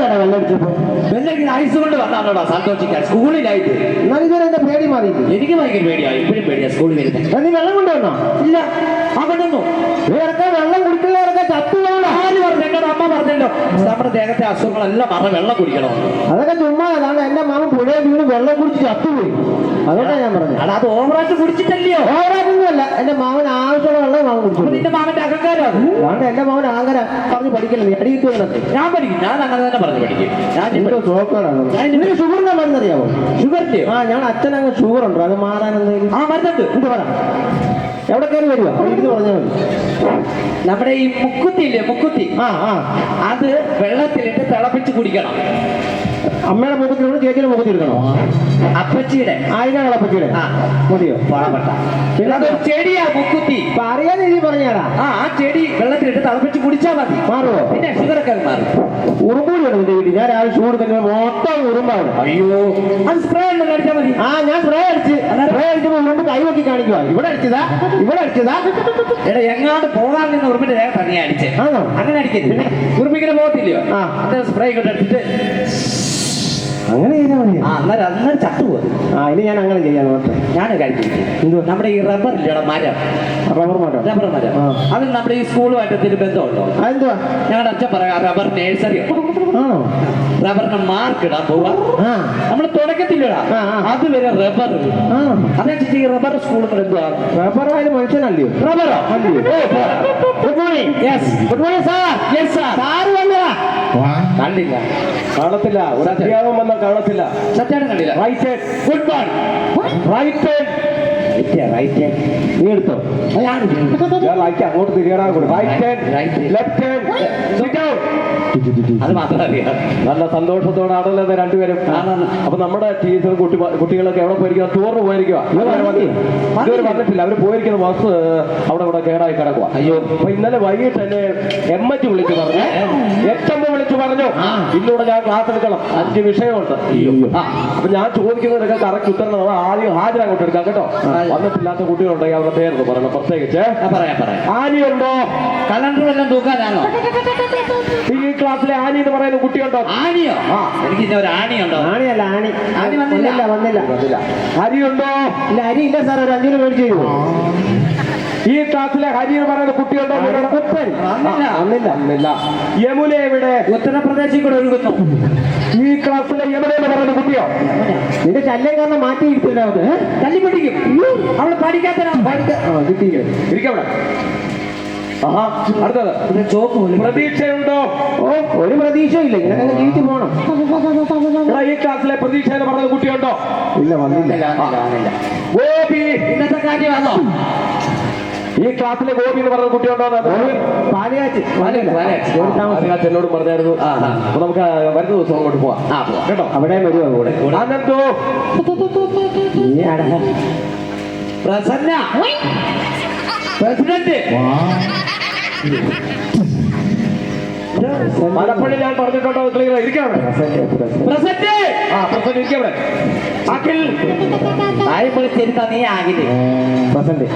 വേണം വെള്ളടിച്ചപ്പോ വെള്ളം ഐസ് കൊണ്ട് വന്നാണോടാ സന്തോഷിക്കാൻ? സ്കൂളിലായിട്ട്. എന്നാൽ ഇതുവരെ എന്റെ പേടി മാറി എനിക്ക് ഭയങ്കര പേടിയാ ഇപ്പോഴും പേടിയാ സ്കൂളിൽ വരുന്നത് നീ വെള്ളം കൊണ്ടുവന്നോ? ഇല്ല ആ കൊണ്ടുവന്നു ഇവരൊക്കെ വെള്ളം കുടിക്കുന്നവരൊക്കെ ചത്തുപോകണം ആര് പറഞ്ഞു? എന്നോട് അമ്മ പറഞ്ഞല്ലോ നമ്മുടെ ദേഹത്തെ അസുഖങ്ങളെല്ലാം പറഞ്ഞ വെള്ളം കുടിക്കണം? അതൊക്കെ ചുമ്മാ അതാണ്. എന്റെ മാമ പുഴയെ വെള്ളം കുടിച്ച് ചത്തുപോയി അതുകൊണ്ടാണ് ഞാൻ പറഞ്ഞു. അല്ല അത് ഓവറായിട്ട് കുടിച്ചിട്ടല്ലയോ? ഓരോന്നല്ല എന്റെ മാമൻ ആവശ്യമുള്ള അപ്പൊ കുടിച്ചു. നിന്റെ മാമന്റെ അഹങ്കാരം അത്. അതുകൊണ്ട് എന്റെ മാമൻ ആങ്കര പറഞ്ഞ് പഠിക്കല്ലേ നീ അടിയിട്ടു ഞാൻ പഠിക്കും. ഞാൻ അങ്ങനെ തന്നെ പറഞ്ഞു പഠിക്കും. ഞാൻ എന്തോ സോക്കാടാണ് നിനക്ക് ഷുഗറിന്റെ മരുന്ന് അറിയാമോ ഷുഗറിന്റെ ആ ഞാൻ അച്ഛനങ്ങ് ഷുഗർ ഉണ്ടോ? അത് മാറാൻ എന്തെങ്കിലും? ആ മരുന്നുണ്ട്. എന്ത് പറ. എവിടെ കയറി വരിക പറഞ്ഞാൽ മതി. നമ്മുടെ ഈ മുക്കുത്തി ഇല്ലേ മുക്കുത്തി? ആ ആ. അത് വെള്ളത്തിലിട്ട് തിളപ്പിച്ച് കുടിക്കണം. അമ്മയുടെ മുഖത്തിലൂടെ ചേച്ചിയുടെ മുഖത്തിരുന്നോ അപ്പച്ചിയുടെ. ആയിരം അപ്പച്ചിയുടെ? മതിയോ? വളപ്പെട്ട പിന്നെ അതൊരു ചെടിയാ മുക്കുത്തി. അറിയാതെ എഴുതി പറഞ്ഞാടാ ആ ആ ചെടി വെള്ളത്തിലിട്ട് തിളപ്പിച്ച് കുടിച്ചാൽ മതി. മാറുമോ പിന്നെ ഷുഗറൊക്കെ മാറും. ഉറുമ്പൂടിയാണ് എന്റെ വീട്ടിൽ. ഞാൻ രാവിലെ ചൂട് തന്നെ മൊത്തം ഉറുമ്പാണ്. അയ്യോ. അത് സ്പ്രേ ഉണ്ടല്ലോ അടിച്ചാൽ മതി. ആ ഞാൻ സ്പ്രേ അടിച്ച്. സ്പ്രേ അടിച്ചപ്പോ ഉറുമ്പ് കൈ നോക്കി കാണിക്കുക ഇവിടെ അടിച്ചതാ ഇവിടെ അടിച്ചതാ. എടാ എങ്ങാണ്ട് പോകാൻ നിന്ന് ഉറുമ്പിന്റെ ദേഹം തന്നെ അടിച്ചേ. ആണോ? അങ്ങനെ അടിക്കരുത്. ഉറുമ്പിങ്ങനെ പോകത്തില്ലയോ? ആ. അത് സ്പ്രേ ഇങ്ങോട്ട് അടിച്ചിട്ട് ആ അന്നേരം അന്നേരം ചത്തുപോകും. ആ ഇനി ഞാൻ അങ്ങനെ ചെയ്യാൻ മാത്രം ഞാൻ കഴിക്കും എന്തുവാ? നമ്മുടെ ഈ റബ്ബർ ഇല്ലടാ മരം? റബ്ബർ മരം. റബ്ബർ മരം. ആ. അത് നമ്മുടെ ഈ സ്കൂളുമായിട്ട് എന്തെങ്കിലും ബന്ധമുണ്ടോ? അതെന്തുവാ ഞങ്ങളുടെ അച്ഛൻ പറയാം റബ്ബർ നേഴ്സറി ആണോ? റബ്ബറിന് മാർക്ക് ഇടാൻ പോവാ. നമ്മൾ തുടക്കത്തില്ലടാ. അതുവരെ റബ്ബർ. അതനുസരിച്ച് ഈ റബ്ബർ സ്കൂൾ എന്തുവാ? റബ്ബർ ആയാലും മനുഷ്യനല്ലയോ? റബ്ബറോ? അല്ലയോ? Good morning yes good morning sir yes sir വന്നതാ കണ്ടില്ല. കാണത്തില്ല. ഒരു അധ്യാപകം വന്നാൽ കാണത്തില്ല. സത്യാണ് കണ്ടില്ല. Right good morning right right right നീ എടുത്തോ. റൈറ്റ് അങ്ങോട്ട് കൂടെ. റൈറ്റ്. ലെഫ്റ്റ് അത് നല്ല സന്തോഷത്തോടാണല്ലോ ഇത് രണ്ടുപേരും. അപ്പൊ നമ്മുടെ ടീച്ചർ കുട്ടി കുട്ടികളൊക്കെ എവിടെ പോയിരിക്കുക ടൂറിന് പോയിരിക്കുക ഇതുവരെ വന്നിട്ടില്ല. അവർ പോയിരിക്കുന്ന ബസ് അവിടെ ഇവിടെ കേടായി കിടക്കുക അയ്യോ. അപ്പൊ ഇന്നലെ വൈകിട്ട് എന്നെ എം എച്ച് വിളിച്ചു പറഞ്ഞു. എച്ചമ്മ വിളിച്ചു പറഞ്ഞു. ഇന്നിവിടെ ഇന്നൂടെ ഞാൻ ക്ലാസ് എടുക്കണം. അഞ്ച് വിഷയമുണ്ട്. അപ്പൊ ഞാൻ ചോദിക്കുന്നതൊക്കെ കറക്റ്റ് ഉത്തരം ആദ്യം ഹാജർ അങ്ങോട്ട് എടുക്കാം കേട്ടോ. വന്നിട്ടില്ലാത്ത കുട്ടികളുണ്ടെങ്കിൽ അവരുടെ പേരൊന്ന് പറയണം. പ്രത്യേകിച്ച് പറയാം പറയാം. ആനിയുണ്ടോ? കലണ്ടർ എല്ലാം തൂക്കാനാണോ? ഈ ക്ലാസ്സിലെ ആനി എന്ന് പറയുന്ന കുട്ടിയുണ്ടോ? ആണിയോ എനിക്ക് ഇന്ന ഒരു ആണിയുണ്ടോ ആണിയല്ല ആണി ആണി വന്നില്ല. വന്നില്ല വന്നില്ല. അരിയുണ്ടോ? ഇല്ല അരി ഇല്ല സാർ ഒരു അഞ്ചിന് മേടിച്ചു ഈ ക്ലാസ്സിലെ ഹരി എന്ന് പറയുന്ന കുട്ടിയുണ്ടോ കുപ്പൻ. വന്നില്ല വന്നില്ല യമുന എവിടെ ഉത്തർപ്രദേശിൽ കൂടെ ഒഴുകുന്നു. ഈ ക്ലാസ്സിലെ യമുന എന്ന് പറയുന്ന കുട്ടിയോ? നിന്റെ ചല്ലേ കാരണം മാറ്റി ഇരുത്തില്ല അത് തല്ലി പിടിക്കും അവൾ പഠിക്കാത്ത പഠിക്ക കിട്ടിയില്ല? ഇരിക്കവിടെ ആഹാ അടുത്തത്. പ്രതീക്ഷയുണ്ടോ? ഓ ഒരു പ്രതീക്ഷയില്ല ഇങ്ങനെ ജീവിച്ചു പോണം. ഈ ക്ലാസ്സിലെ പ്രതീക്ഷ എന്ന് പറയുന്ന കുട്ടിയുണ്ടോ? ഇല്ല വന്നില്ല. ഇന്നത്തെ കാര്യം വന്നോ? ഈ ക്ലാസ്സിലെ ഗോപി എന്ന് പറഞ്ഞ കുട്ടിയുണ്ടോ പാലിയാച്ച് എന്നോട് പറഞ്ഞായിരുന്നു. അപ്പൊ നമുക്ക് വരുന്ന ദിവസം അങ്ങോട്ട് പോവാം. കേട്ടോ? അവിടെ വരുവാ കൂടെ അനന്തോ പ്രസന്ന. പ്രസിഡന്റ്. മലപ്പള്ളി ഞാൻ പറഞ്ഞിട്ടുണ്ടോ? ക്ലിയർ ഇരിക്കാം പ്രസന്റ്. ആ പ്രസന്റ് ഇരിക്കാം അഖിൽ. നീ ആകില്ലേ? പ്രസന്റ്.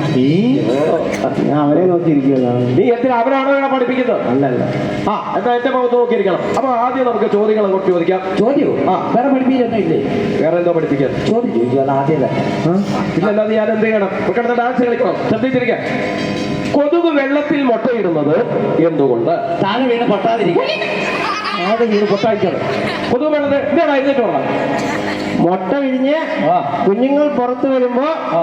അവരെ നോക്കിയിരിക്കുകയാണ്. നീ എന്തിനാ? അവരാണോ ഇവിടെ പഠിപ്പിക്കുന്നത്? അല്ലല്ല ആ എന്താ എന്റെ ഭാഗത്ത് നോക്കിയിരിക്കണം. അപ്പൊ ആദ്യം നമുക്ക് ചോദ്യങ്ങൾ അങ്ങോട്ട് ചോദിക്കാം. ചോദ്യോ ആ. വേറെ പഠിപ്പിക്കൊന്നും ഇല്ലേ? വേറെ എന്തോ പഠിപ്പിക്കാൻ. ചോദ്യം ആദ്യം ഇല്ലല്ലാതെ ഞാൻ എന്ത് ചെയ്യണം? ഡാൻസ് കളിക്കണം? ശ്രദ്ധിച്ചിരിക്കാം. കൊതുക് വെള്ളത്തിൽ മുട്ടയിടുന്നത് എന്തുകൊണ്ട്? താഴെ വീണ് പൊട്ടാതിരിക്കും. ആദ്യം വീട് പൊട്ടായിക്കാണ് കൊതുക് വെള്ളത്തിൽ ഇതാണ് വേണം മുട്ട വിരിഞ്ഞ് കുഞ്ഞുങ്ങൾ പുറത്തു വരുമ്പോ ആ.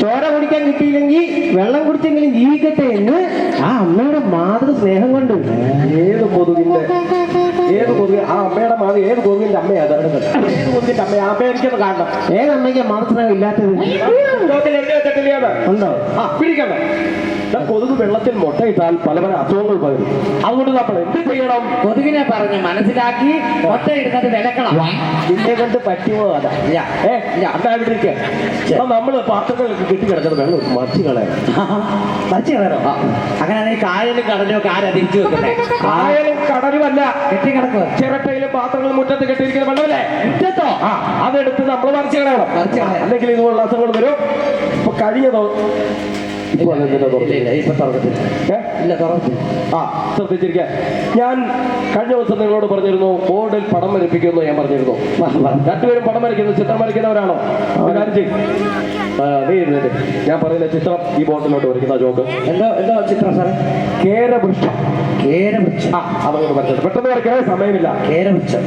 ചോര കുടിക്കാൻ കിട്ടിയില്ലെങ്കിൽ വെള്ളം കുടിച്ചെങ്കിലും ജീവിക്കട്ടെ എന്ന് ആ അമ്മയുടെ മാതൃ സ്നേഹം കൊണ്ട്. ഏത് കൊതുകിന്റെ? ഏത് കൊതുക്? ആ അമ്മയുടെ മാറി ഏത് കൊതുകിന്റെ അമ്മയാ അത് ഏത് കൊതുകിന്റെ അമ്മയാ? ആ അമ്മ എനിക്കൊന്ന് കാണണം. ഏത് അമ്മയ്ക്ക് മാത്രമേ ഇല്ലാത്തത്? ഉണ്ടോ? ആ പിടിക്കണ്ട കൊതുക് വെള്ളത്തിൽ മുട്ടയിട്ടാൽ പല പല അസുഖങ്ങൾ പകരും. അതുകൊണ്ട് നമ്മൾ എന്ത് ചെയ്യണം? കൊതുകിനെ പറഞ്ഞ് മനസ്സിലാക്കി മുട്ടയിടുന്നത് വിലക്കണം. നിന്നെ കൊണ്ട് പറ്റുമോ അതാ. ഏ ഇല്ല. അതാ ഇവിടെ ഇരിക്കുക അപ്പൊ നമ്മൾ പാത്രങ്ങളിലൊക്കെ കെട്ടി കിടക്കുന്ന വെള്ളം മറിച്ച് കളയാം. മറിച്ച് കളറോ അങ്ങനെയാണെങ്കിൽ കായലും കടലും ഒക്കെ ആരാ തിരിച്ചു വെക്കുന്നേ? ആയാലും കടലുമല്ല കെട്ടി കിടക്കുക ചിരട്ടയിലും പാത്രങ്ങളും മുറ്റത്ത് കെട്ടിയിരിക്കുന്ന വെള്ളമല്ലേ മുറ്റത്തോ? ആ അതെടുത്ത് നമ്മൾ മറിച്ച് കളയണം. അല്ലെങ്കിൽ ഇതുപോലുള്ള അസുഖങ്ങൾ വരും. ഇപ്പൊ കഴിഞ്ഞതോ? ആ ശ്രദ്ധിച്ചിരിക്കാൻ ഞാൻ കഴിഞ്ഞ ദിവസം നിങ്ങളോട് പറഞ്ഞിരുന്നു ബോർഡിൽ പടം വരപ്പിക്കുമെന്ന് ഞാൻ പറഞ്ഞിരുന്നു. രണ്ടുപേരും പടം വരയ്ക്കുന്നു ചിത്രം വരയ്ക്കുന്നവരാണോ? നീ ഇരുന്നിട്ട് ഞാൻ പറയുന്ന ചിത്രം ഈ ബോർഡിലോട്ട് വരയ്ക്കുന്ന ജോക്ക്. എന്താ എന്താ ചിത്രം സാറേ? കേരവൃക്ഷം. കേരവൃക്ഷം. ആ അതങ്ങനെ പറഞ്ഞത് പെട്ടെന്ന് വരയ്ക്കാൻ സമയമില്ല. കേരവൃക്ഷം.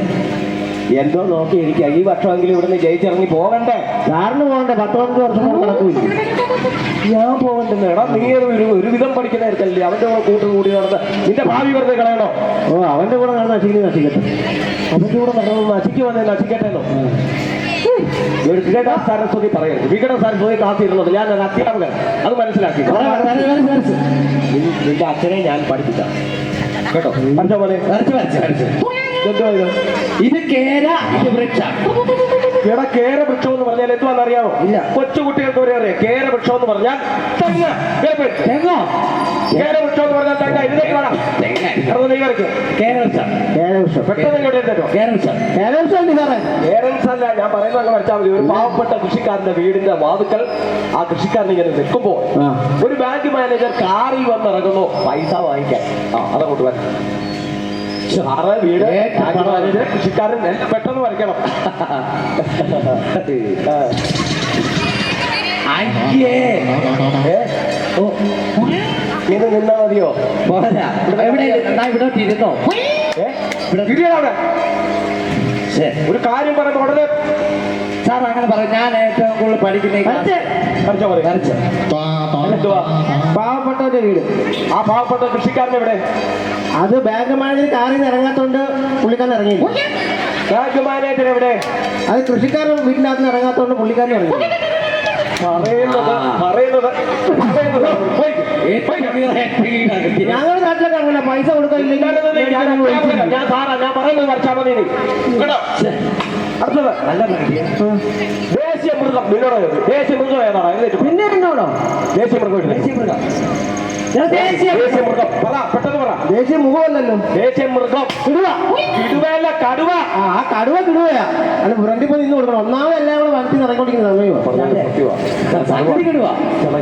എന്തോ നോക്കി എനിക്ക് ഈ വർഷമെങ്കിലും ഇവിടുന്ന് ജയിച്ചിറങ്ങി പോകണ്ടേ? കാരണം പോകണ്ടേ? പത്ത് പതിനഞ്ച് വർഷം നടക്കൂല. ഞാൻ പോകണ്ടെന്ന്. എടാ നീ ഒരു ഒരുവിധം പഠിക്കുന്ന നേരത്തല്ലേ അവന്റെ കൂടെ കൂട്ട് കൂടി നടന്ന് നിന്റെ ഭാവി വെറുതെ കളയണോ? ഓ അവന്റെ കൂടെ നടന്ന് നശിക്കുന്നു നശിക്കട്ടെ. അവന്റെ കൂടെ നടന്ന് നശിക്ക് വന്നേ നശിക്കട്ടെന്നോ? വികട സരസ്വതി പറയരുത്. വികട സരസ്വതി കാത്തിരുന്നത്. ഞാൻ അത് അധ്യാപകൻ അത് മനസ്സിലാക്കി. നിന്റെ അച്ഛനെ ഞാൻ പഠിപ്പിക്കാം. കേട്ടോ? പഠിച്ച പോലെ വരച്ച് വരച്ച് വരച്ച്. എന്തോ ഇത്? ഇത് കേര ഇത് വൃക്ഷം. എടാ കേര വൃക്ഷം എന്ന് പറഞ്ഞാൽ എന്തുവാന്ന് അറിയാമോ ഇല്ല. കൊച്ചുകുട്ടികൾക്ക് വരെ അറിയാം. കേര വൃക്ഷം എന്ന് പറഞ്ഞാൽ തെങ്ങ്. തെങ്ങോ? കേര വൃക്ഷം എന്ന് പറഞ്ഞാൽ തെങ്ങ. ഇതിലേക്ക് വേണം ഞാൻ പറയുന്നത് അങ്ങ് വരച്ചാൽ മതി. ഒരു പാവപ്പെട്ട കൃഷിക്കാരന്റെ വീടിന്റെ വാതുക്കൽ ആ കൃഷിക്കാരൻ ഇങ്ങനെ നിൽക്കുമ്പോൾ. ഒരു ബാങ്ക് മാനേജർ കാറിൽ വന്നിറങ്ങുന്നു. പൈസ വാങ്ങിക്കാൻ. ആ അതങ്ങോട്ട് വരാം. സാറ് വീട് കൃഷിക്കാരൻ പെട്ടെന്ന് വരയ്ക്കണം. ഇത് നിന്നാ മതിയോ? പോരാ ഇരുന്നോ. ഒരു കാര്യം പറഞ്ഞു ഉടനെ സാർ അങ്ങനെ പറ ഞാൻ ഏറ്റവും കൂടുതൽ പഠിക്കുന്ന പാവപ്പെട്ടവന്റെ വീട്. ആ പാവപ്പെട്ട കൃഷിക്കാരൻ എവിടെ? അത് ബാങ്ക് മാനേജർ കാറിൽ നിന്ന് ഇറങ്ങാത്തോണ്ട് പുള്ളിക്കാരൻ ഇറങ്ങി. ബാങ്ക് മാനേജർ എവിടെ? അത് കൃഷിക്കാരൻ വീട്ടിനകത്ത് നിന്ന് ഇറങ്ങാത്തോണ്ട് പുള്ളിക്കാരൻ ഇറങ്ങി. പറയുന്നത് പറയുന്നത് ഞങ്ങളുടെ നാട്ടിലൊക്കെ അങ്ങനെ പൈസ കൊടുക്കില്ലെങ്കിൽ ഞാൻ ഞാൻ സാറാ ഞാൻ പറയുന്നത് വരച്ചാൽ മതി കേട്ടോ? അടുത്തത് ദേശീയ മൃഗം നിന്നോട് ദേശീയ മൃഗം ഏതാണ്? പിന്നെ എന്നോടോ ദേശീയ മൃഗം ദേശീയ മൃഗം. ദേശീയ ദേശീയ മൃഗം. പറ പെട്ടെന്ന് പറ. ദേശീയ മുഖമല്ലല്ലോ. ദേശീയ മൃഗം. കിടുവ. കിടുവല്ല കടുവ. ആ കടുവ കിടുവയാ. അല്ല ഫ്രണ്ടിൽ പോയി നിന്ന് കൊടുക്കണം. ഒന്നാമത് എല്ലാം കൂടെ വനത്തിൽ നടക്കൊണ്ടിരിക്കുന്ന സമയം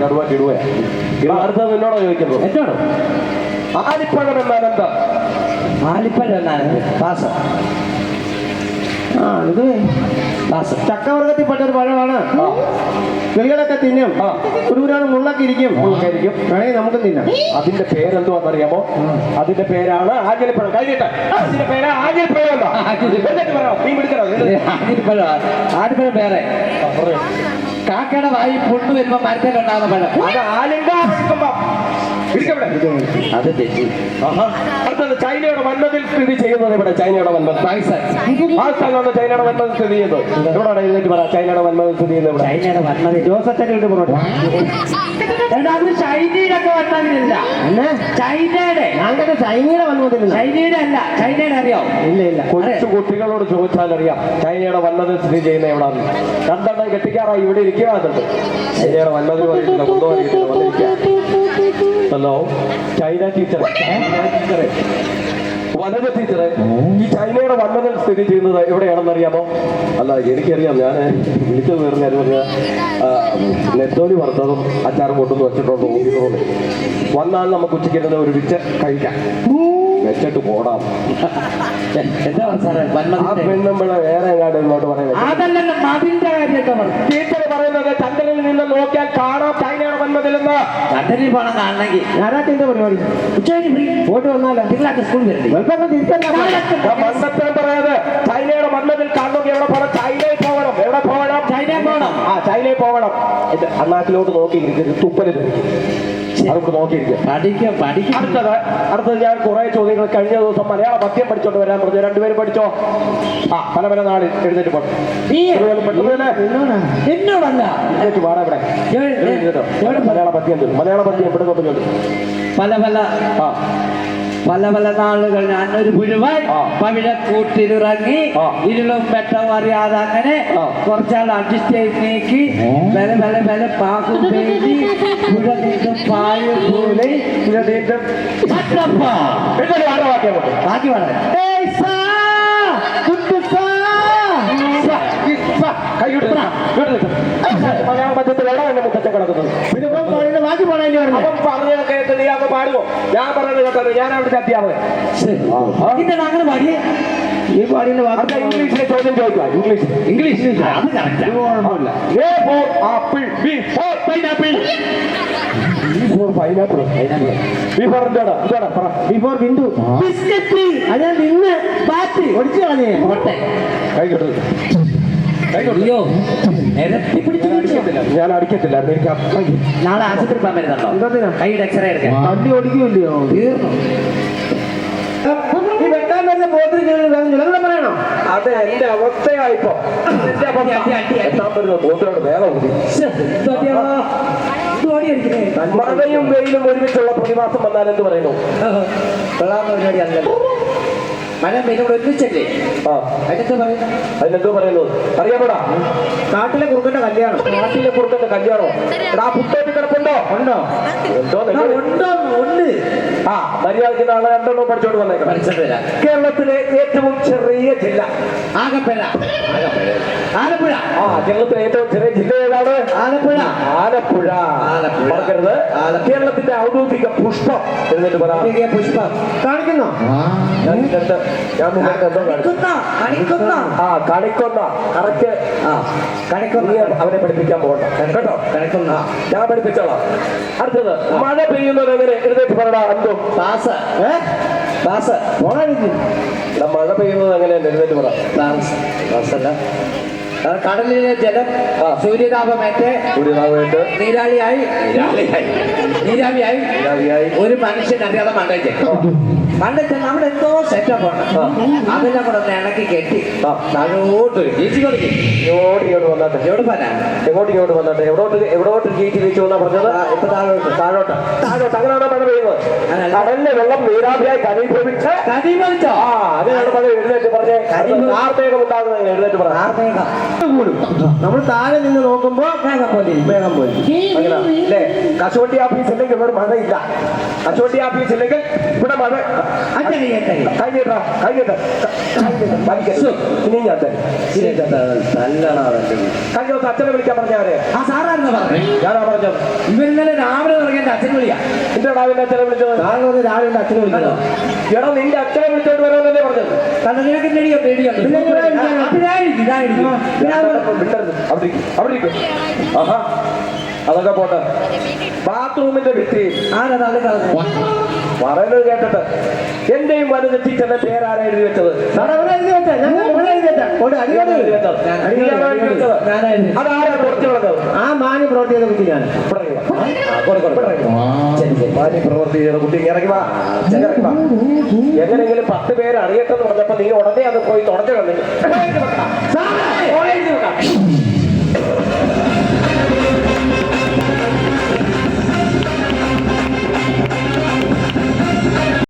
കടുവ. കിടുവ ഇത് അടുത്തത് നിന്നോടോ ചോദിക്കുന്നു എന്നോട്? ആലിപ്പഴം എന്നാൽ എന്താ? ആലിപ്പഴം എന്നാണ്? പാസ് ആ ഇത് ഒരു പഴമാണ്. കിളികളൊക്കെ തിന്നും. ഒരു ഒരുപാട് മുള്ളൊക്കെ ഇരിക്കും. മുള്ളൊക്കെയിരിക്കും. വേണമെങ്കിൽ നമുക്ക് തിന്നാം. അതിന്റെ പേരെന്തുവാന്നറിയാമോ അതിന്റെ പേരാണ് ആചരിപ്പഴം കഴിഞ്ഞിട്ട്. അതിന്റെ പേര് നീ പിടിക്കണോ? കാക്കയുടെ വായി പുണ്ണു വരുമ്പോ മരത്തിലുണ്ടാകുന്ന പഴം. അത് പിടിക്കവിടെ അത് തെറ്റി. ആഹാ. അടുത്തത് ചൈനയുടെ വന്മതിൽ സ്ഥിതി ചെയ്യുന്നത് ഇവിടെ ചൈനയുടെ പാകിസ്ഥാൻ ആ സ്ഥലമാണ് ചൈനയുടെ വൻമതിൽ സ്ഥിതി ചെയ്യുന്നത്. എവിടെയാണ് എഴുന്നേറ്റ് പറ ചൈനയുടെ വൻമതിൽ സ്ഥിതി ചെയ്യുന്നത് ഇവിടെ? ചൈനയുടെ വന്മതി ജോസഫ് പറഞ്ഞു ചൈനയുടെ. ചൈനയുടെ വന്നതില്ല ചൈനയുടെ അല്ല. ചൈനയുടെ അറിയോ ഇല്ല ഇല്ല. കൊച്ചു കുട്ടികളോട് ചോദിച്ചാൽ അറിയാം ചൈനയുടെ വന്നത് സ്ഥിതി ചെയ്യുന്ന എവിടെയാണ് രണ്ടെണ്ണം കെട്ടിക്കാറായി ഇവിടെ ഇരിക്കുക ചൈനയുടെ വന്നത് പറഞ്ഞിട്ടില്ല കൊണ്ടോ വന്നിരിക്കുക ഹലോ ചൈന ടീച്ചർ ടീച്ചറെ വനജ ടീച്ചറെ ഈ ചൈനയുടെ വൻമതിൽ സ്ഥിതി ചെയ്യുന്നത് എവിടെയാണെന്ന് അറിയാമോ? അല്ല എനിക്കറിയാം. ഞാൻ വിളിച്ചത് വേറെ കാര്യം പറഞ്ഞാൽ നെത്തോലി വറുത്തതും അച്ചാറും കൊണ്ടുവന്ന് വെച്ചിട്ടുണ്ടോ വന്നാൽ നമുക്ക് ഉച്ചയ്ക്ക് ഒരു വിച്ച് കഴിക്കാം. വെച്ചിട്ട് പോടാം. എന്താ സാറേ? ആ വന്മതിന്റെ പെണ്ണുമ്പഴ വേറെ എങ്ങാണ്ട് ഇങ്ങോട്ട് പറയുന്നത്? അതല്ലല്ലോ മതിന്റെ കാര്യമൊക്കെ പറഞ്ഞു ടീച്ചർ പറയുന്നത് ചന്ദ്രനിൽ നിന്ന് നോക്കിയാൽ കാണാം ചൈനയുടെ വൻമതിലെന്ന് ചന്ദ്രനിൽ പോണം കാണണമെങ്കിൽ. ഞായറാഴ്ച പരിപാടി? ഉച്ചയ്ക്ക് ഫ്രീ പോയിട്ട് വന്നാലോ? തിങ്കളാഴ്ച സ്കൂളിൽ വരണ്ടേ പറയാതെ ചൈനയുടെ ചൈനയിൽ പോകണം? എന്റെ അണ്ണാക്കിലോട്ട് നോക്കിയിരിക്കരുത് തുപ്പൽ തെറിക്കും നോക്കിയിരിക്കും. അടുത്തത് അടുത്തത് ഞാൻ കുറെ ചോദ്യങ്ങൾ കഴിഞ്ഞ ദിവസം മലയാള പദ്യം പഠിച്ചോണ്ട് വരാൻ പറഞ്ഞു. രണ്ടുപേരും പഠിച്ചോ? ആ പല പല നാളിൽ എഴുന്നേറ്റ് എന്നോടല്ല പാടാ ഇവിടെ. എവിടെ? മലയാള പദ്യം മലയാള പദ്യം എവിടെ കൊണ്ട് പല പല ആ. പല പല നാളുകൾ ഞാൻ ഒരു ആ. പവിഴക്കൂട്ടിലിറങ്ങി. ഇരുളും വെട്ടവും അറിയാതെ അങ്ങനെ. കുറച്ചാൾ അഡ്ജസ്റ്റ് ചെയ്ത് നീക്കി വില വില വില പാക്കും പേടി പുഴ നീണ്ടും പായും പോലെ. ബാക്കി വളരെ ഏയ് സാ, കുട്ടു സാ. കൈ വിട്ട് നിൽക്കാം. ഇങ്ങോട്ട് നിൽക്കാം. മലയാള പദ്യത്തിൽ എവിടെ എന്റെ മുത്തച്ഛൻ കിടക്കുന്നത് പിന്നെ ഇപ്പം പറയുന്നത് ബാക്കി പാടാൻ ഞാൻ പറയുന്നത് കേട്ടത് ഞാൻ അവിടുത്തെ അധ്യാപകൻ. ഇതാണ് അങ്ങനെ പാടിയേ? ഈ പാടിന്റെ വാക്ക് ഇംഗ്ലീഷിലെ ചോദ്യം ചോദിക്കുക. English. English. for pineapple. B for pineapple. B for എന്താണ്? എന്താണ്? പറ. ബിഫോർ ബിന്ദു ബിസ്ക്കറ്റ് അത് നിന്ന് ബാറ്റ് ഒടിച്ചു കളഞ്ഞേ. കെട്ടു. കൈ കെട്ടു. ഞാൻ അടിക്കത്തില്ല. എനിക്ക് അപ്പ- നാളെ ആശുപത്രി പോകാൻ വരുന്നുണ്ടോ? എന്തോത്തിനാ? കൈയുടെ എക്സ്റേ എടുക്കാൻ. വണ്ടി ഓടിക്കില്ലയോ തീർന്നു. ഈ വെട്ടാൻ വരുന്ന പോത്തിന് പറയണോ? അത് എന്റെ അവസ്ഥയായിപ്പോ മഴയും വെയിലും ഒരുമിച്ചുള്ള പ്രതിഭാസം വന്നാൽ എന്ത് പറയുന്നു? ഒരുമിച്ചല്ലേ? ആ. അതിനെന്തോ പറയുന്നു? അറിയാമോടാ? കാട്ടിലെ കുറുക്കന്റെ കല്യാണം. നാട്ടിലെ പുറത്തെ കല്യാണോ? എടാ പുത്തോട്ട് കിടപ്പുണ്ടോ? ഉണ്ടോ? എന്തോ ഉണ്ടോ? ഉണ്ട്. ആ മര്യാദയ്ക്ക് നാളെ രണ്ടെണ്ണം പഠിച്ചോണ്ട് വന്നേക്കാം. കേരളത്തിലെ ഏറ്റവും ചെറിയ ജില്ല. ആകപ്പഴ ആലപ്പുഴ. ആ കേരളത്തിലെ ഏറ്റവും ചെറിയ ജില്ല ഏതാണ്? ആലപ്പുഴ. ആലപ്പുഴ. ആലപ്പുഴ. മറക്കരുത്. കേരളത്തിന്റെ ഔദ്യോഗിക പുഷ്പം എന്നിട്ട് പറയാം പുഷ്പം. കാണിക്കുന്നോ? ഞാൻ ഞാൻ എന്തോ കണിക്കുന്ന. കണിക്കുന്ന ആ കണിക്കൊന്ന. കറക്റ്റ് ആ അവനെ നീ പഠിപ്പിക്കാൻ പോകണ്ട. കേട്ടോ? കണിക്കൊന്ന. ഞാൻ പഠിപ്പിച്ചോളാം. അടുത്തത് മഴ പെയ്യുന്നത് എങ്ങനെ? എഴുന്നേറ്റ് പറടാ എന്തോ ദാസ്. ഏ? എടാ, മഴ പെയ്യുന്നത് എങ്ങനെയാണ് എഴുന്നേറ്റ് പറ. ദാസ്. ദാസല്ല അത് കടലിലെ ജലം. സൂര്യതാപമേറ്റ് സൂര്യനാഥമായിട്ട് നീരാളിയായി. നീരാളിയായി. നീരാവിയായി. ഒരു മനുഷ്യൻ അറിയാതെ അവിടെ എന്തോ സെറ്റപ്പ് ആണ്. അതെല്ലാം കൂടെ ഒന്ന് ഇണക്കി കെട്ടി. അങ്ങോട്ട് താഴോട്ട് കൊടുക്കും ഇങ്ങോട്ട് ഇങ്ങോട്ട് വന്നാട്ടെ. എവിടെ പോരാ എങ്ങോട്ട് ഇങ്ങോട്ട് വന്നാട്ടെ? എവിടോട്ട് എവിടോട്ട് ജീറ്റി വെച്ചു എന്നാ പറഞ്ഞത്? ഇപ്പൊ താഴോട്ട്. താഴോട്ട്. താഴോട്ട്. അങ്ങനെയാണോ മഴ പെയ്യുന്നത്. കടലിലെ വെള്ളം നീരാവിയായി കനീഭവിച്ച് കനീഭവിച്ച ആ അതിനാണ് പല എഴുന്നേറ്റ് പറഞ്ഞേ. കനിവ്. ഉണ്ടാകുന്ന എഴുന്നേറ്റ് പറഞ്ഞു. നമ്മൾ താഴെ നിന്ന് നോക്കുമ്പോ പോലെ. വേഗം പോയി അങ്ങനെ. അല്ലേ? കശുവണ്ടി ആഫീസ് ഇല്ലെങ്കിൽ ഇവിടെ മഴ ഇല്ല കശുവട്ടി ആഫീസ് ഇല്ലെങ്കിൽ ഇവിടെ മഴ കഴിഞ്ഞിട്ടാ കഴിഞ്ഞിട്ട് ഇനി ഞാൻ തരും നല്ലതാ കഴിഞ്ഞ ദിവസം അച്ഛനെ വിളിക്കാൻ പറഞ്ഞാരെ ആ സാറായിരുന്നു പറഞ്ഞു ഞാനാ പറഞ്ഞത്. ഇവരിന്നലെ രാവിലെ തുടങ്ങിയ എന്റെ അച്ഛൻ വിളിയാ. എന്റെ രാവിലെ അച്ഛനെ വിളിച്ചത്? താഴെ വന്ന് രാവിലെ അച്ഛനെ വിളിക്കണം എടാ നിന്റെ അച്ഛനെ വിളിച്ചോണ്ട് വരാമെന്നല്ലേ പറഞ്ഞത് കാരണം നിനക്ക് പേടിയോ പേടിയോ പിന്നെ ഇവിടെ ഇരിക്കാനാ? ഇതായിരിക്കും ഇതായിരിക്കും അവിടെ ഇരിക്കും. അവിടെ ഇരിക്ക്. ആഹാ അതൊക്കെ പോട്ടെ. ബാത്റൂമിന്റെ ഭിത്തി പറയുന്നത് കേട്ടിട്ട്. എന്റെയും വലുത് ടീച്ചറിന്റെ പേരാരാ എഴുതി വെച്ചത്. കൊണ്ട് അതാരാ കുറച്ച് ആ മാന്യ പ്രവൃത്തി ചെയ്ത കുട്ടി ഞാൻ. മാന്യ ചെയ്ത കുട്ടി ഇറങ്ങി വാ. ഇറങ്ങി വാ. എങ്ങനെങ്കിലും പത്ത് പേര് അറിയട്ടെന്ന് പറഞ്ഞപ്പോ നീ ഉടനെ അത് പോയി തുടച്ചു കളഞ്ഞു.